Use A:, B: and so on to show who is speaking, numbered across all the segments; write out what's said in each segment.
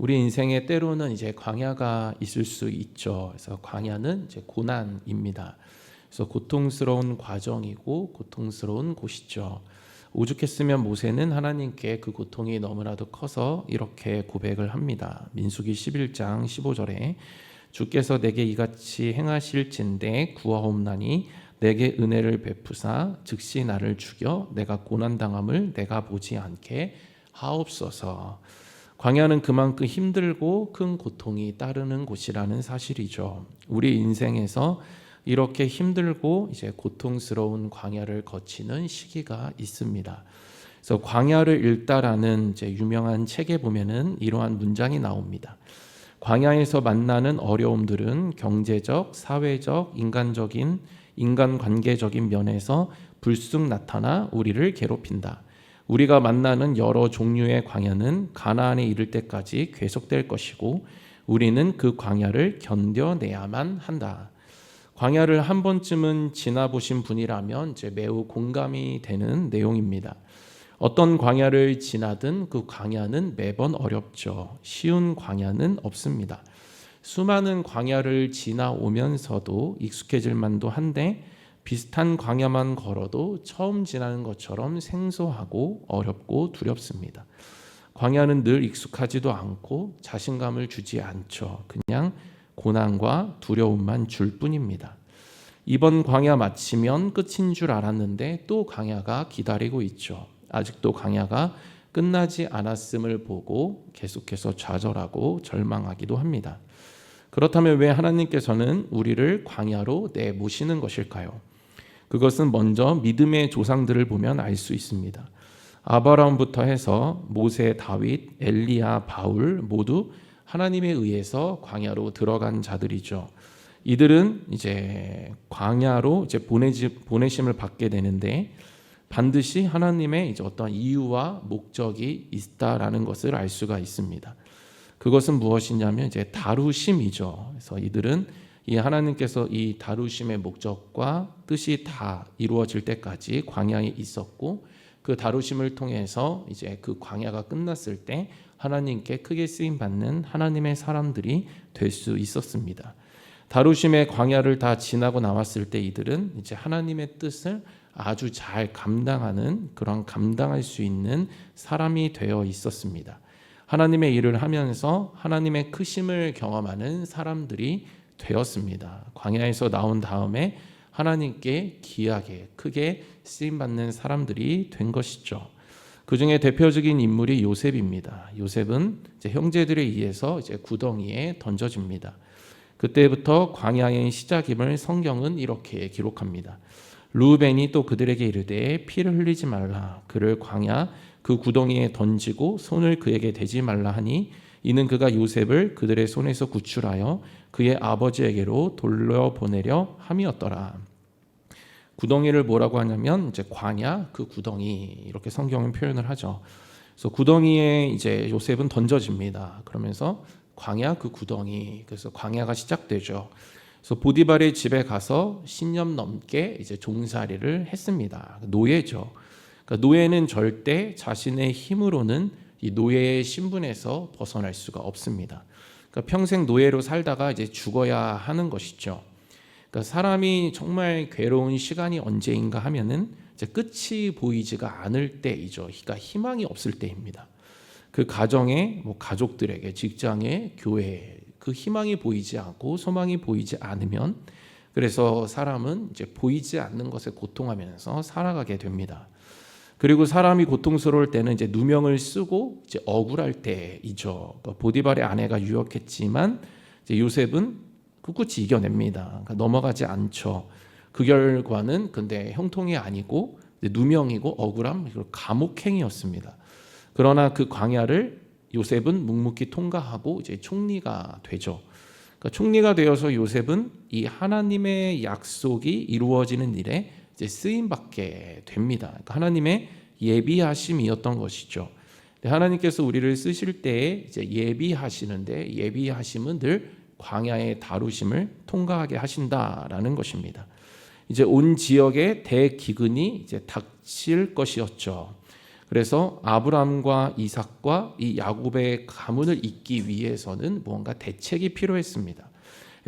A: 우리 인생에 때로는 이제 광야가 있을 수 있죠. 그래서 광야는 이제 고난입니다. 그래서 고통스러운 과정이고 고통스러운 곳이죠. 오죽했으면 모세는 하나님께 그 고통이 너무나도 커서 이렇게 고백을 합니다. 민수기 11장 15절에 주께서 내게 이같이 행하실진대 구하옵나니 내게 은혜를 베푸사 즉시 나를 죽여 내가 고난 당함을 내가 보지 않게 하옵소서. 광야는 그만큼 힘들고 큰 고통이 따르는 곳이라는 사실이죠. 우리 인생에서 이렇게 힘들고 이제 고통스러운 광야를 거치는 시기가 있습니다. 그래서 광야를 읽다라는 이제 유명한 책에 보면은 이러한 문장이 나옵니다. 광야에서 만나는 어려움들은 경제적, 사회적, 인간적인 인간 관계적인 면에서 불쑥 나타나 우리를 괴롭힌다. 우리가 만나는 여러 종류의 광야는 가나안에 이를 때까지 계속될 것이고 우리는 그 광야를 견뎌내야만 한다. 광야를 한 번쯤은 지나보신 분이라면 이제 매우 공감이 되는 내용입니다. 어떤 광야를 지나든 그 광야는 매번 어렵죠. 쉬운 광야는 없습니다. 수많은 광야를 지나오면서도 익숙해질 만도 한데 비슷한 광야만 걸어도 처음 지나는 것처럼 생소하고 어렵고 두렵습니다. 광야는 늘 익숙하지도 않고 자신감을 주지 않죠. 그냥 고난과 두려움만 줄 뿐입니다. 이번 광야 마치면 끝인 줄 알았는데 또 광야가 기다리고 있죠. 아직도 광야가 끝나지 않았음을 보고 계속해서 좌절하고 절망하기도 합니다. 그렇다면 왜 하나님께서는 우리를 광야로 내모시는 것일까요? 그것은 먼저 믿음의 조상들을 보면 알 수 있습니다. 아브라함부터 해서 모세, 다윗, 엘리야, 바울 모두 하나님에 의해서 광야로 들어간 자들이죠. 이들은 이제 광야로 이제 보내지, 보내심을 받게 되는데 반드시 하나님의 이제 어떤 이유와 목적이 있다라는 것을 알 수가 있습니다. 그것은 무엇이냐면 이제 다루심이죠. 그래서 이들은 이 하나님께서 이 다루심의 목적과 뜻이 다 이루어질 때까지 광야에 있었고 그 다루심을 통해서 이제 그 광야가 끝났을 때 하나님께 크게 쓰임 받는 하나님의 사람들이 될 수 있었습니다. 다루심의 광야를 다 지나고 나왔을 때 이들은 이제 하나님의 뜻을 아주 잘 감당하는 그런 감당할 수 있는 사람이 되어 있었습니다. 하나님의 일을 하면서 하나님의 크심을 경험하는 사람들이 되었습니다. 광야에서 나온 다음에 하나님께 귀하게 크게 쓰임 받는 사람들이 된 것이죠. 그 중에 대표적인 인물이 요셉입니다. 요셉은 형제들에 의해서 이제 구덩이에 던져집니다. 그때부터 광야의 시작임을 성경은 이렇게 기록합니다. 루벤이 또 그들에게 이르되 피를 흘리지 말라 그를 광야 그 구덩이에 던지고 손을 그에게 대지 말라 하니 이는 그가 요셉을 그들의 손에서 구출하여 그의 아버지에게로 돌려보내려 함이었더라. 구덩이를 뭐라고 하냐면 이제 광야 그 구덩이 이렇게 성경은 표현을 하죠. 그래서 구덩이에 이제 요셉은 던져집니다. 그러면서 광야 그 구덩이 그래서 광야가 시작되죠. 그래서 보디발의 집에 가서 10년 넘게 이제 종살이를 했습니다. 노예죠. 그러니까 노예는 절대 자신의 힘으로는 이 노예의 신분에서 벗어날 수가 없습니다. 그러니까 평생 노예로 살다가 이제 죽어야 하는 것이죠. 그러니까 사람이 정말 괴로운 시간이 언제인가 하면은 이제 끝이 보이지가 않을 때이죠. 그러니까 희망이 없을 때입니다. 그 가정에 뭐 가족들에게 직장에 교회에 그 희망이 보이지 않고 소망이 보이지 않으면 그래서 사람은 이제 보이지 않는 것에 고통하면서 살아가게 됩니다. 그리고 사람이 고통스러울 때는 이제 누명을 쓰고 이제 억울할 때이죠. 그러니까 보디발의 아내가 유혹했지만 요셉은 꿋꿋이 이겨냅니다. 그러니까 넘어가지 않죠. 그 결과는 근데 형통이 아니고 누명이고 억울함 그리고 감옥행이었습니다. 그러나 그 광야를 요셉은 묵묵히 통과하고 이제 총리가 되죠. 그러니까 총리가 되어서 요셉은 이 하나님의 약속이 이루어지는 일에 이제 쓰임 받게 됩니다. 그러니까 하나님의 예비하심이었던 것이죠. 하나님께서 우리를 쓰실 때에 이제 예비하시는데 예비하심은 늘 광야의 다루심을 통과하게 하신다라는 것입니다. 이제 온 지역에 대기근이 이제 닥칠 것이었죠. 그래서 아브라함과 이삭과 이 야곱의 가문을 잇기 위해서는 무언가 대책이 필요했습니다.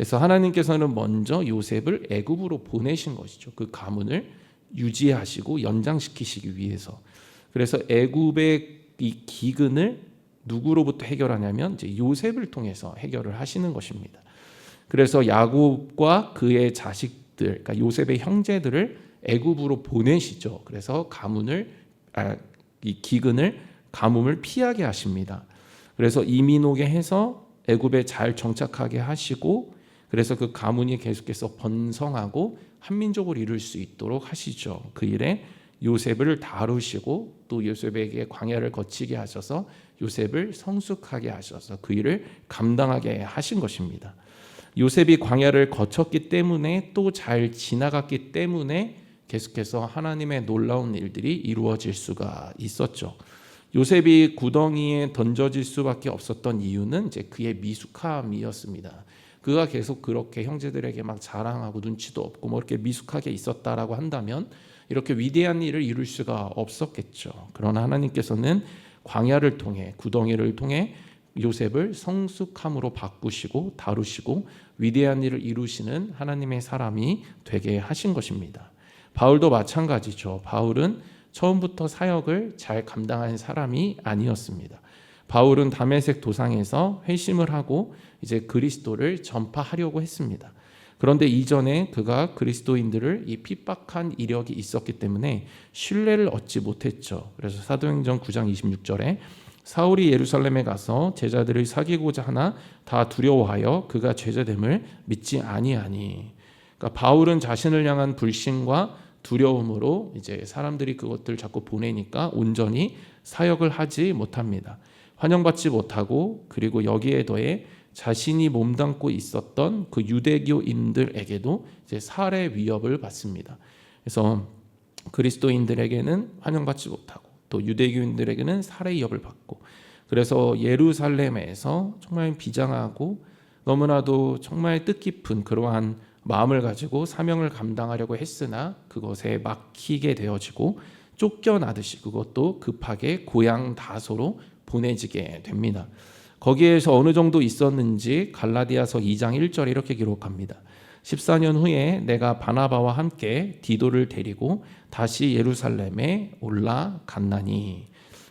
A: 그래서 하나님께서는 먼저 요셉을 애굽으로 보내신 것이죠. 그 가문을 유지하시고 연장시키시기 위해서. 그래서 애굽의 이 기근을 누구로부터 해결하냐면 이제 요셉을 통해서 해결을 하시는 것입니다. 그래서 야곱과 그의 자식들, 그러니까 요셉의 형제들을 애굽으로 보내시죠. 그래서 가문을 아, 이 기근을 가뭄을 피하게 하십니다. 그래서 이민 오게 해서 애굽에 잘 정착하게 하시고 그래서 그 가문이 계속해서 번성하고 한민족을 이룰 수 있도록 하시죠. 그 일에 요셉을 다루시고 또 요셉에게 광야를 거치게 하셔서 요셉을 성숙하게 하셔서 그 일을 감당하게 하신 것입니다. 요셉이 광야를 거쳤기 때문에 또 잘 지나갔기 때문에 계속해서 하나님의 놀라운 일들이 이루어질 수가 있었죠. 요셉이 구덩이에 던져질 수밖에 없었던 이유는 이제 그의 미숙함이었습니다. 그가 계속 그렇게 형제들에게 막 자랑하고 눈치도 없고 뭐 이렇게 미숙하게 있었다라고 한다면 이렇게 위대한 일을 이룰 수가 없었겠죠. 그러나 하나님께서는 광야를 통해 구덩이를 통해 요셉을 성숙함으로 바꾸시고 다루시고 위대한 일을 이루시는 하나님의 사람이 되게 하신 것입니다. 바울도 마찬가지죠. 바울은 처음부터 사역을 잘 감당한 사람이 아니었습니다. 바울은 담에색 도상에서 회심을 하고 이제 그리스도를 전파하려고 했습니다. 그런데 이전에 그가 그리스도인들을 이 핍박한 이력이 있었기 때문에 신뢰를 얻지 못했죠. 그래서 사도행전 9장 26절에 사울이 예루살렘에 가서 제자들을 사귀고자 하나 다 두려워하여 그가 죄자됨을 믿지 아니하니. 그러니까 바울은 자신을 향한 불신과 두려움으로 이제 사람들이 그것들 자꾸 보내니까 온전히 사역을 하지 못합니다. 환영받지 못하고 그리고 여기에 더해 자신이 몸담고 있었던 그 유대교인들에게도 이제 살해 위협을 받습니다. 그래서 그리스도인들에게는 환영받지 못하고 또 유대교인들에게는 살해 위협을 받고 그래서 예루살렘에서 정말 비장하고 너무나도 정말 뜻깊은 그러한 마음을 가지고 사명을 감당하려고 했으나 그것에 막히게 되어지고 쫓겨나듯이 그것도 급하게 고향 다소로 보내지게 됩니다. 거기에서 어느 정도 있었는지 갈라디아서 2장 1절 이렇게 기록합니다. 14년 후에 내가 바나바와 함께 디도를 데리고 다시 예루살렘에 올라갔나니.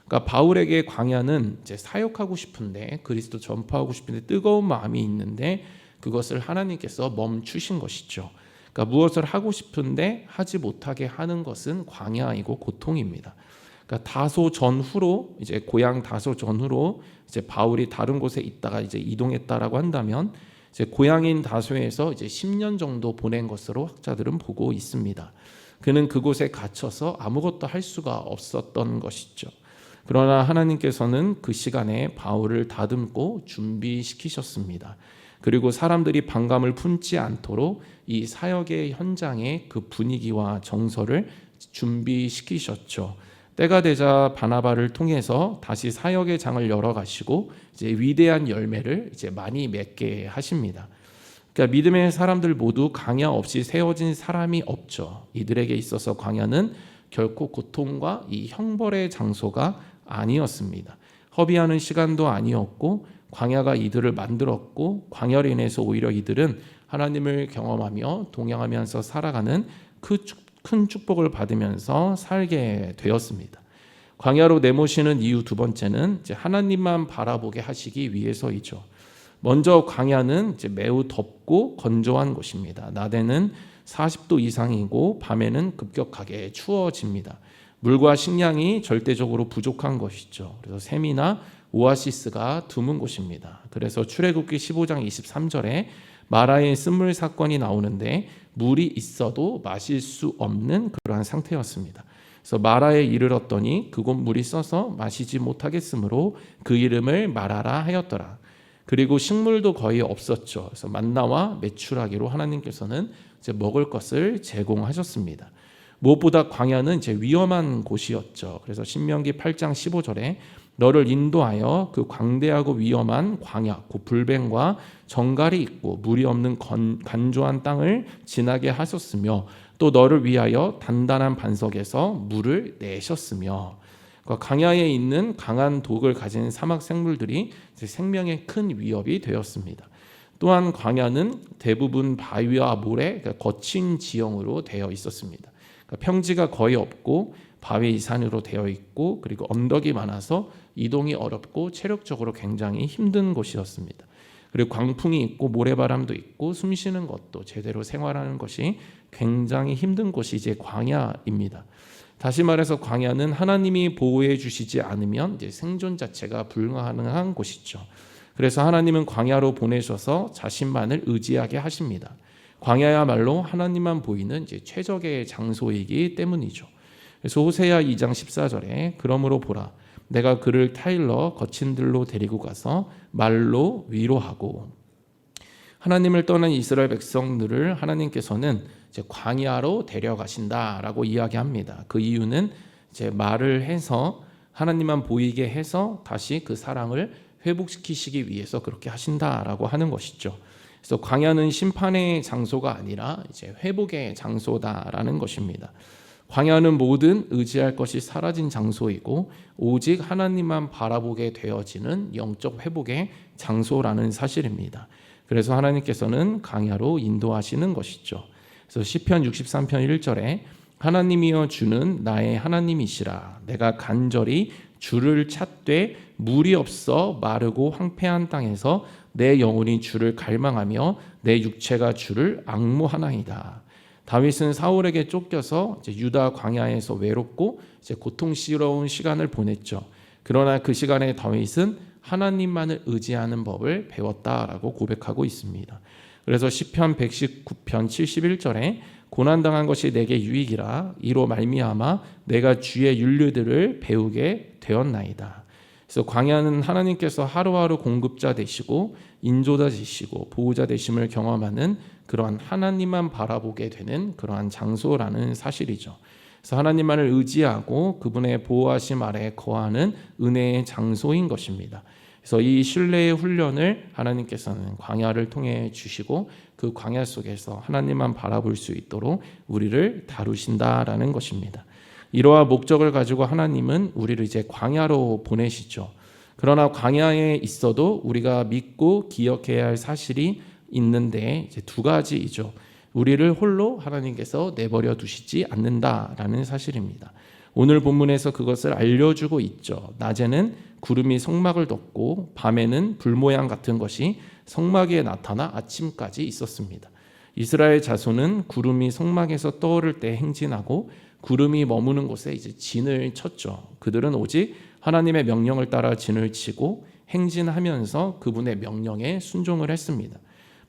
A: 그러니까 바울에게 광야는 이제 사역하고 싶은데 그리스도 전파하고 싶은데 뜨거운 마음이 있는데 그것을 하나님께서 멈추신 것이죠. 그러니까 무엇을 하고 싶은데 하지 못하게 하는 것은 광야이고 고통입니다. 그러니까 다소 전후로 이제 고향 다소 전후로 이제 바울이 다른 곳에 있다가 이제 이동했다라고 한다면 이제 고향인 다소에서 이제 10년 정도 보낸 것으로 학자들은 보고 있습니다. 그는 그곳에 갇혀서 아무것도 할 수가 없었던 것이죠. 그러나 하나님께서는 그 시간에 바울을 다듬고 준비시키셨습니다. 그리고 사람들이 반감을 품지 않도록 이 사역의 현장의 그 분위기와 정서를 준비시키셨죠. 때가 되자 바나바를 통해서 다시 사역의 장을 열어 가시고 이제 위대한 열매를 이제 많이 맺게 하십니다. 그러니까 믿음의 사람들 모두 광야 없이 세워진 사람이 없죠. 이들에게 있어서 광야는 결코 고통과 이 형벌의 장소가 아니었습니다. 허비하는 시간도 아니었고 광야가 이들을 만들었고 광야로 인해서 오히려 이들은 하나님을 경험하며 동행하면서 살아가는 그 큰 축복을 받으면서 살게 되었습니다. 광야로 내모시는 이유 두 번째는 하나님만 바라보게 하시기 위해서이죠. 먼저 광야는 매우 덥고 건조한 곳입니다. 낮에는 40도 이상이고 밤에는 급격하게 추워집니다. 물과 식량이 절대적으로 부족한 것이죠. 그래서 샘이나 오아시스가 드문 곳입니다. 그래서 출애굽기 15장 23절에 마라의 쓴물 사건이 나오는데 물이 있어도 마실 수 없는 그러한 상태였습니다. 그래서 마라에 이르렀더니 그곳 물이 써서 마시지 못하겠으므로 그 이름을 마라라 하였더라. 그리고 식물도 거의 없었죠. 그래서 만나와 메추라기로 하나님께서는 이제 먹을 것을 제공하셨습니다. 무엇보다 광야는 이제 위험한 곳이었죠. 그래서 신명기 8장 15절에 너를 인도하여 그 광대하고 위험한 광야, 그 불뱀과 정갈이 있고 물이 없는 건, 간조한 땅을 지나게 하셨으며 또 너를 위하여 단단한 반석에서 물을 내셨으며 그러니까 강야에 있는 강한 독을 가진 사막 생물들이 생명에 큰 위협이 되었습니다. 또한 광야는 대부분 바위와 모래, 그러니까 거친 지형으로 되어 있었습니다. 그러니까 평지가 거의 없고 바위 이산으로 되어 있고 그리고 언덕이 많아서 이동이 어렵고 체력적으로 굉장히 힘든 곳이었습니다. 그리고 광풍이 있고 모래바람도 있고 숨 쉬는 것도 제대로 생활하는 것이 굉장히 힘든 곳이 이제 광야입니다. 다시 말해서 광야는 하나님이 보호해 주시지 않으면 이제 생존 자체가 불가능한 곳이죠. 그래서 하나님은 광야로 보내셔서 자신만을 의지하게 하십니다. 광야야말로 하나님만 보이는 이제 최적의 장소이기 때문이죠. 그래서 호세야 2장 14절에 그러므로 보라 내가 그를 타일러 거친 들로 데리고 가서 말로 위로하고 하나님을 떠난 이스라엘 백성들을 하나님께서는 이제 광야로 데려가신다라고 이야기합니다. 그 이유는 이제 말을 해서 하나님만 보이게 해서 다시 그 사랑을 회복시키시기 위해서 그렇게 하신다라고 하는 것이죠. 그래서 광야는 심판의 장소가 아니라 이제 회복의 장소다라는 것입니다. 광야는 모든 의지할 것이 사라진 장소이고 오직 하나님만 바라보게 되어지는 영적 회복의 장소라는 사실입니다. 그래서 하나님께서는 광야로 인도하시는 것이죠. 그래서 시편 63편 1절에 하나님이여 주는 나의 하나님이시라 내가 간절히 주를 찾되 물이 없어 마르고 황폐한 땅에서 내 영혼이 주를 갈망하며 내 육체가 주를 악무하나이다. 다윗은 사울에게 쫓겨서 유다 광야에서 외롭고 고통스러운 시간을 보냈죠. 그러나 그 시간에 다윗은 하나님만을 의지하는 법을 배웠다라고 고백하고 있습니다. 그래서 시편 119편 71절에 고난 당한 것이 내게 유익이라 이로 말미암아 내가 주의 윤례들을 배우게 되었나이다. 그래서 광야는 하나님께서 하루하루 공급자 되시고 인조자 되시고 보호자 되심을 경험하는 그러한 하나님만 바라보게 되는 그러한 장소라는 사실이죠. 그래서 하나님만을 의지하고 그분의 보호하심 아래 거하는 은혜의 장소인 것입니다. 그래서 이 신뢰의 훈련을 하나님께서는 광야를 통해 주시고 그 광야 속에서 하나님만 바라볼 수 있도록 우리를 다루신다라는 것입니다. 이러한 목적을 가지고 하나님은 우리를 이제 광야로 보내시죠. 그러나 광야에 있어도 우리가 믿고 기억해야 할 사실이 있는데 이제 두 가지이죠. 우리를 홀로 하나님께서 내버려 두시지 않는다라는 사실입니다. 오늘 본문에서 그것을 알려주고 있죠. 낮에는 구름이 성막을 덮고 밤에는 불 모양 같은 것이 성막에 나타나 아침까지 있었습니다. 이스라엘 자손은 구름이 성막에서 떠오를 때 행진하고 구름이 머무는 곳에 이제 진을 쳤죠. 그들은 오직 하나님의 명령을 따라 진을 치고 행진하면서 그분의 명령에 순종을 했습니다.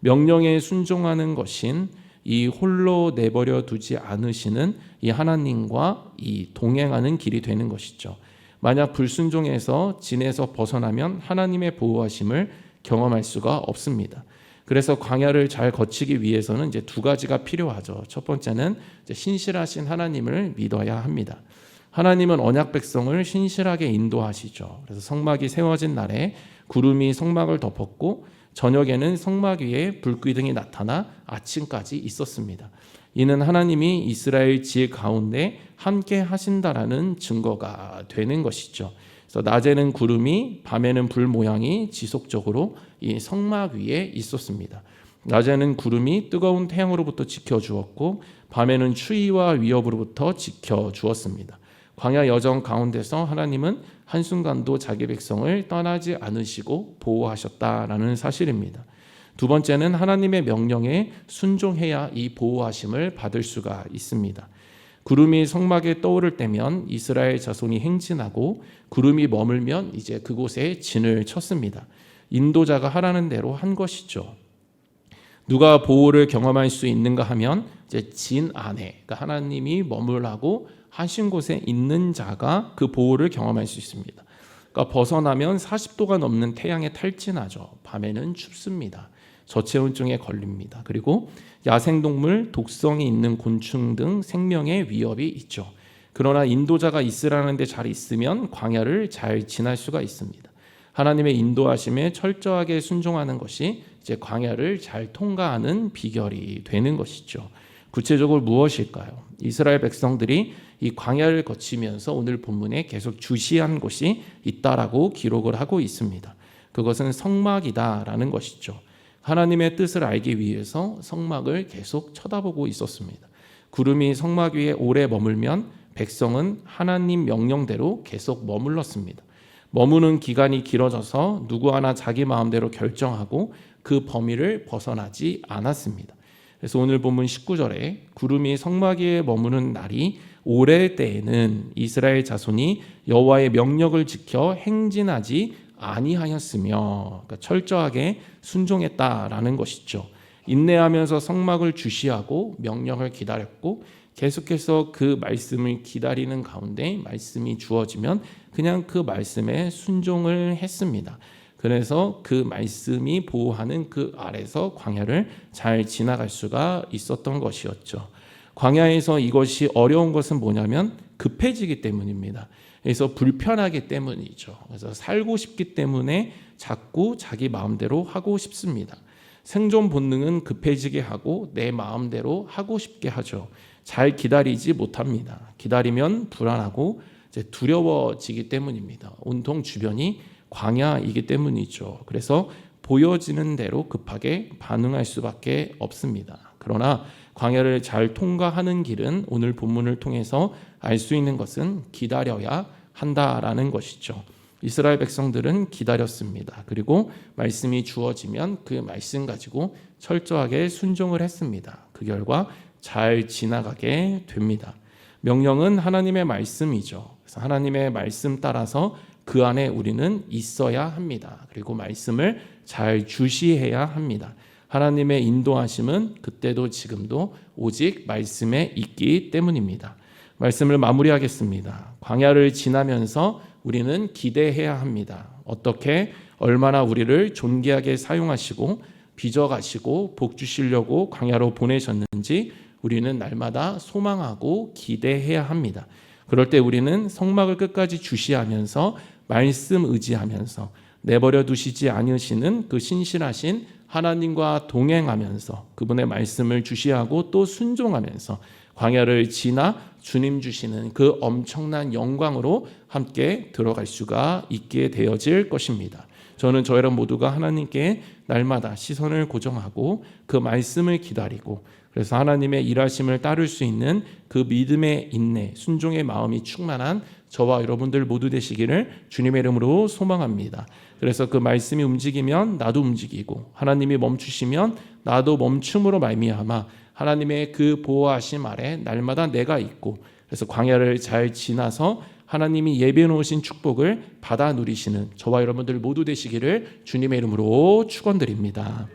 A: 명령에 순종하는 것인 이 홀로 내버려 두지 않으시는 이 하나님과 이 동행하는 길이 되는 것이죠. 만약 불순종해서 진에서 벗어나면 하나님의 보호하심을 경험할 수가 없습니다. 그래서 광야를 잘 거치기 위해서는 이제 두 가지가 필요하죠. 첫 번째는 신실하신 하나님을 믿어야 합니다. 하나님은 언약 백성을 신실하게 인도하시죠. 그래서 성막이 세워진 날에 구름이 성막을 덮었고 저녁에는 성막 위에 불기둥이 나타나 아침까지 있었습니다. 이는 하나님이 이스라엘 지혜 가운데 함께 하신다라는 증거가 되는 것이죠. 그래서 낮에는 구름이 밤에는 불 모양이 지속적으로 이 성막 위에 있었습니다. 낮에는 구름이 뜨거운 태양으로부터 지켜 주었고 밤에는 추위와 위협으로부터 지켜 주었습니다. 광야 여정 가운데서 하나님은 한순간도 자기 백성을 떠나지 않으시고 보호하셨다라는 사실입니다. 두 번째는 하나님의 명령에 순종해야 이 보호하심을 받을 수가 있습니다. 구름이 성막에 떠오를 때면 이스라엘 자손이 행진하고 구름이 머물면 이제 그곳에 진을 쳤습니다. 인도자가 하라는 대로 한 것이죠. 누가 보호를 경험할 수 있는가 하면 이제 진 안에 그러니까 하나님이 머물라고 하신 곳에 있는 자가 그 보호를 경험할 수 있습니다. 그러니까 벗어나면 40도가 넘는 태양에 탈진하죠. 밤에는 춥습니다. 저체온증에 걸립니다. 그리고 야생동물, 독성이 있는 곤충 등 생명의 위협이 있죠. 그러나 인도자가 있으라는 데 잘 있으면 광야를 잘 지날 수가 있습니다. 하나님의 인도하심에 철저하게 순종하는 것이 이제 광야를 잘 통과하는 비결이 되는 것이죠. 구체적으로 무엇일까요? 이스라엘 백성들이 이 광야를 거치면서 오늘 본문에 계속 주시한 곳이 있다라고 기록을 하고 있습니다. 그것은 성막이다라는 것이죠. 하나님의 뜻을 알기 위해서 성막을 계속 쳐다보고 있었습니다. 구름이 성막 위에 오래 머물면 백성은 하나님 명령대로 계속 머물렀습니다. 머무는 기간이 길어져서 누구 하나 자기 마음대로 결정하고 그 범위를 벗어나지 않았습니다. 그래서 오늘 본문 19절에 구름이 성막 위에 머무는 날이 오래 때에는 이스라엘 자손이 여호와의 명령을 지켜 행진하지 아니하였으며 그러니까 철저하게 순종했다라는 것이죠. 인내하면서 성막을 주시하고 명령을 기다렸고 계속해서 그 말씀을 기다리는 가운데 말씀이 주어지면 그냥 그 말씀에 순종을 했습니다. 그래서 그 말씀이 보호하는 그 아래서 광야를 잘 지나갈 수가 있었던 것이었죠. 광야에서 이것이 어려운 것은 뭐냐면 급해지기 때문입니다. 그래서 불편하기 때문이죠. 그래서 살고 싶기 때문에 자꾸 자기 마음대로 하고 싶습니다. 생존 본능은 급해지게 하고 내 마음대로 하고 싶게 하죠. 잘 기다리지 못합니다. 기다리면 불안하고 두려워지기 때문입니다. 온통 주변이 광야이기 때문이죠. 그래서 보여지는 대로 급하게 반응할 수밖에 없습니다. 그러나 광야를 잘 통과하는 길은 오늘 본문을 통해서 알 수 있는 것은 기다려야 한다라는 것이죠. 이스라엘 백성들은 기다렸습니다. 그리고 말씀이 주어지면 그 말씀 가지고 철저하게 순종을 했습니다. 그 결과 잘 지나가게 됩니다. 명령은 하나님의 말씀이죠. 그래서 하나님의 말씀 따라서 그 안에 우리는 있어야 합니다. 그리고 말씀을 잘 주시해야 합니다. 하나님의 인도하심은 그때도 지금도 오직 말씀에 있기 때문입니다. 말씀을 마무리하겠습니다. 광야를 지나면서 우리는 기대해야 합니다. 어떻게 얼마나 우리를 존귀하게 사용하시고 빚어가시고 복 주시려고 광야로 보내셨는지 우리는 날마다 소망하고 기대해야 합니다. 그럴 때 우리는 성막을 끝까지 주시하면서 말씀 의지하면서 내버려 두시지 않으시는 그 신실하신 하나님과 동행하면서 그분의 말씀을 주시하고 또 순종하면서 광야를 지나 주님 주시는 그 엄청난 영광으로 함께 들어갈 수가 있게 되어질 것입니다. 저는 저 여러분 모두가 하나님께 날마다 시선을 고정하고 그 말씀을 기다리고 그래서 하나님의 일하심을 따를 수 있는 그 믿음의 인내, 순종의 마음이 충만한 저와 여러분들 모두 되시기를 주님의 이름으로 소망합니다. 그래서 그 말씀이 움직이면 나도 움직이고 하나님이 멈추시면 나도 멈춤으로 말미암아 하나님의 그 보호하심 아래 날마다 내가 있고 그래서 광야를 잘 지나서 하나님이 예비해 놓으신 축복을 받아 누리시는 저와 여러분들 모두 되시기를 주님의 이름으로 축원드립니다.